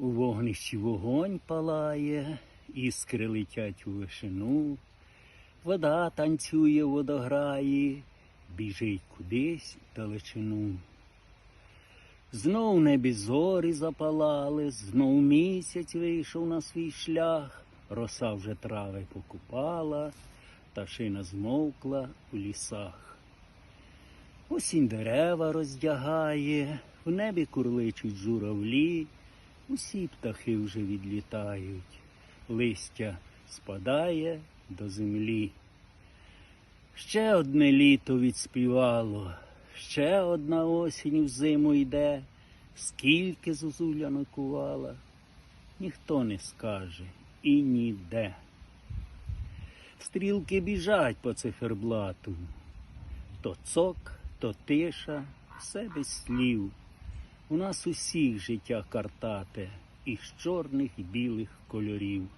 У вогнищі вогонь палає, іскри летять у вишину, вода танцює в водограї, біжить кудись далечину. Знов небі зорі запалали, знов місяць вийшов на свій шлях, роса вже трави покупала, пташина змовкла у лісах. Осінь дерева роздягає, в небі курличуть журавлі, усі птахи вже відлітають, листя спадає до землі. Ще одне літо відспівало, ще одна осінь в зиму йде, скільки зозуля накувала, ніхто не скаже і ніде. Стрілки біжать по циферблату, то цок, то тиша, все без слів. У нас усіх життя картате із чорних і білих кольорів.